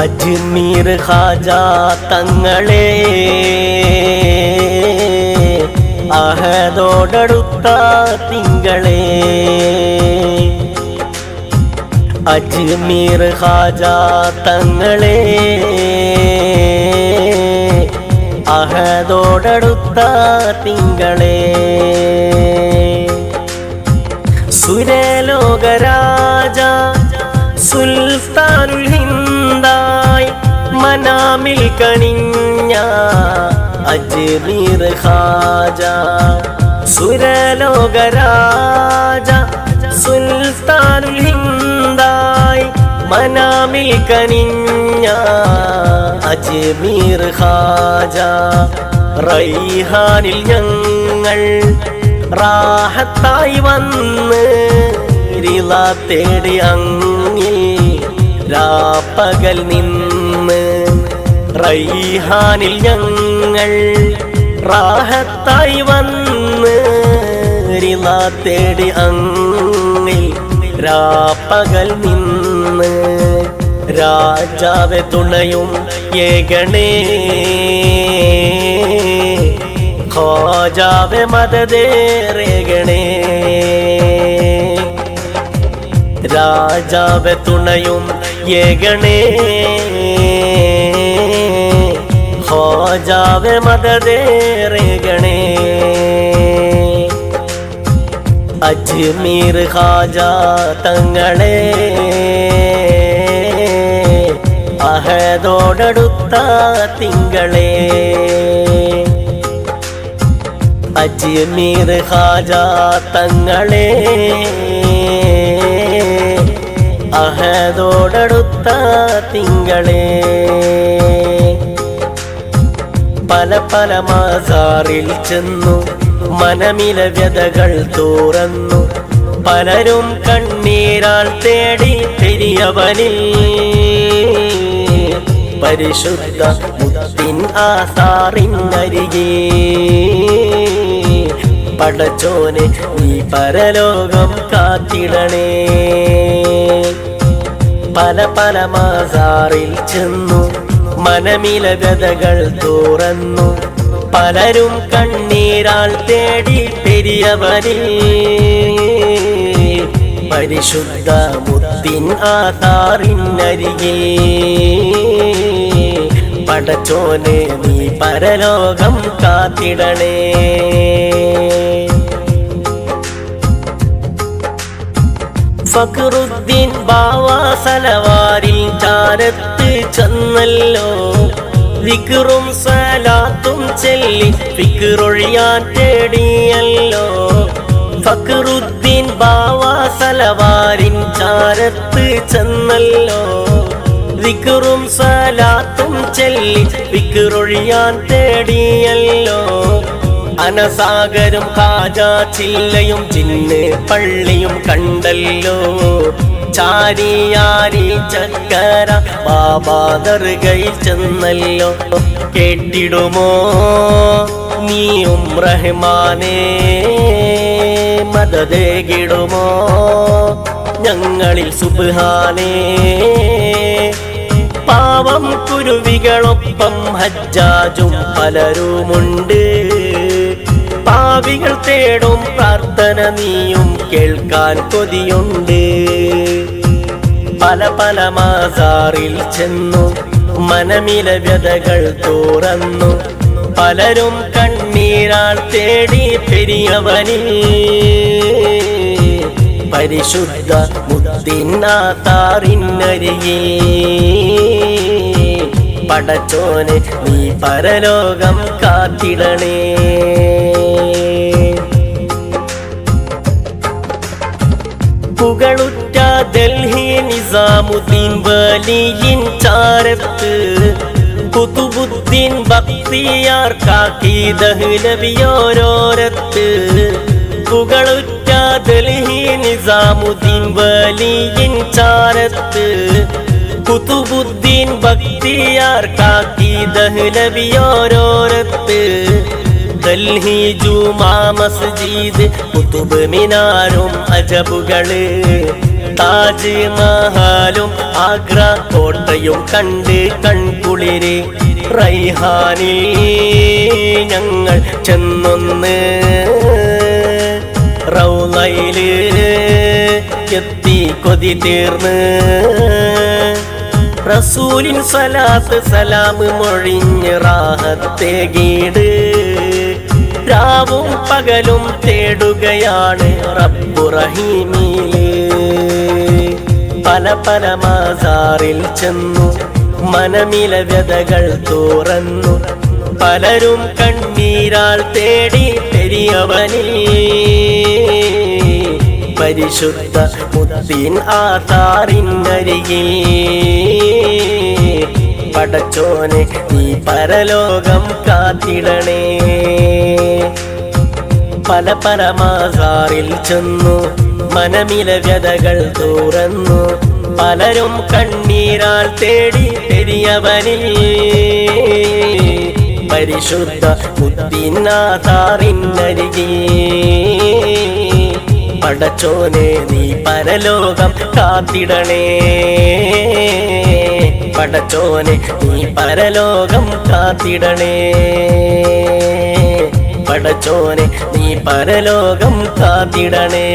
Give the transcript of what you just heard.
അജ്മീർ ഖാജ തങ്ങളെ അഹദോടടുത്ത തിങ്കളെ. അജ്മീർ ഖാജ തങ്ങളെ അഹദോടടുത്ത തിങ്കളെ. സുരലോകരാജ സുൽത്താനുൽ ഹിന്ദായ് മനാമിൽ കണിഞ്ഞ അജ്മീർ ഖാജ സുരലോകരാജ സുൽത്താനുൽ ഹിന്ദായി മനാമിൽ കനിഞ്ഞ അജ്മീർ ഖാജ. റൈഹാനിൽ ഞങ്ങൾ റാഹത്തായി വന്ന് തേടി അങ്ങിൽ രാപ്പകൽ നിന്ന് റൈഹാനിൽ ഞങ്ങൾ റാഹത്തായി വന്ന് തേടി അങ്ങിൽ രാപ്പകൽ നിന്ന് രാജാവെ തുണയും ഏകണേ. ഖോജാവെ മതദേറേകണേ രാജാവെ തുണയും ഏകണേ. ഖോജാവെ മദതേറേകണേ അജ്മീർ ഹാജ തങ്ങളെ അഹദോടടുത്ത തിങ്കളെ. അജ്മീർ ഹാജ തങ്ങളെ അഹദോടടുത്ത തിങ്കളെ. പല പല മാസാറിൽ ചെന്നു. മനമില വ്യതകൾ തോറന്നു. പലരും കണ്ണീരാൾ തേടി പെരിയവനിൽ. പരിശുദ്ധ മുത്തിൻ ആസാറിനരികെ. പടച്ചോനെ നീ പരലോകം കാത്തിടണേ. പല പല മാസാറിൽ ചെന്നു. മനമില വ്യതകൾ തുറന്നു. പലരും കണ്ണീരാൾ തേടി പെരിയവരിൽ പരിശുദ്ധ മുത്തിൻ ആധാറിനരികെ. പടച്ചോനെ നീ പരലോകം കാത്തിടണേ. ഫക്രുദ്ദീൻ ബാവാ സലവാരിൽ ചാരത്ത് ചെന്നല്ലോ. വിക്റും സലാത്തും ചെല്ലി ഫിക്റൊഴിയാൻ തേടിയല്ലോ. ഫക്രുദ്ദീൻ ബാവാ സലവാരിൻ ചാരത്ത് ചെന്നല്ലോ. വിക്റും സലാത്തും ചെല്ലി ഫിക്റൊഴിയാൻ തേടിയല്ലോ. അനസാഗരം കാജ ചില്ലയും ചിന്ന് പള്ളിയും കണ്ടല്ലോ. ചാരിയാരി ചക്കര ബാബാദർഗയിൽ ചെന്നല്ലോ. കേട്ടിടുമോ? നീയും റഹ്മാനേ മതതേകിടുമോ ഞങ്ങളിൽ സുബാനേ പാവം കുരുവികളൊപ്പം ഹജ്ജാജും പലരുമുണ്ട്. പാവികൾ തേടും പ്രാർത്ഥന നീയും കേൾക്കാൻ കൊതിയുണ്ട്. പല പല മാസാറിൽ ചെന്നു മനമില വ്യതകൾ തുറന്നു. പലരും കണ്ണീരാൾ തേടി പെരിയവനിൽ. പരിശുദ്ധ മുത്തിനാത്താറിനരികെ പടച്ചോനെ നീ പരലോകം കാത്തിടണേ. പുകളുറ്റ ഡൽഹി നിസാമുദ്ദീൻ വലിയിൻ ചാരത്ത്. കുതുബുദ്ദീൻ ബക്തിയാർ കാക്കി ദഹ്ലവിയോരോരത്ത് പുകളുറ്റ ഡൽഹി നിസാമുദ്ദീൻ വലിയിൻ ചാരത്ത്. കുതുബുദ്ദീൻ ബക്തിയാർ കാക്കി ദഹ്ലവിയോരോരത്ത് ഡൽഹി ജുമാ മസ്ജിദ് കുതുബ് മിനാരും അജബുകൾ. താജ് മഹാലും ആഗ്ര കോട്ടയും കണ്ട് കൺകുളിര് റൈഹാനിൽ ഞങ്ങൾ ചെന്നൊന്ന് റൗലയിൽ എത്തി കൊതി തീർന്ന്. റസൂലിൻ സലാത്ത് സലാം മൊഴിഞ്ഞ് റാഹത്തെ ഗീട്. രാവും പകലും തേടുകയാണ് റബ്ബു റഹീമിൽ. പല പല മാസാറിൽ ചെന്നു മനമില വ്യതകൾ തോറന്നു. പലരും കണ്ണീരാൾ തേടി പെരിയവനിൽ. പരിശുദ്ധ മുത്തീൻ ആധാറിനരികിൽ പടച്ചോനെ നീ പരലോകം കാത്തിടണേ. പല പരമാസാറിൽ ചെന്നു മനമില വ്യതകൾ തുറന്നു. പലരും കണ്ണീരാൽ തേടി പെരിയവനിൽ. പരിശുദ്ധ മുദ്ദിനാഥാറിനരികിൽ പടച്ചോനെ നീ പരലോകം കാത്തിടണേ. പടച്ചോനെ നീ പരലോകം കാത്തിടണേ. പടച്ചോനെ നീ പരലോകം കാത്തിടണേ.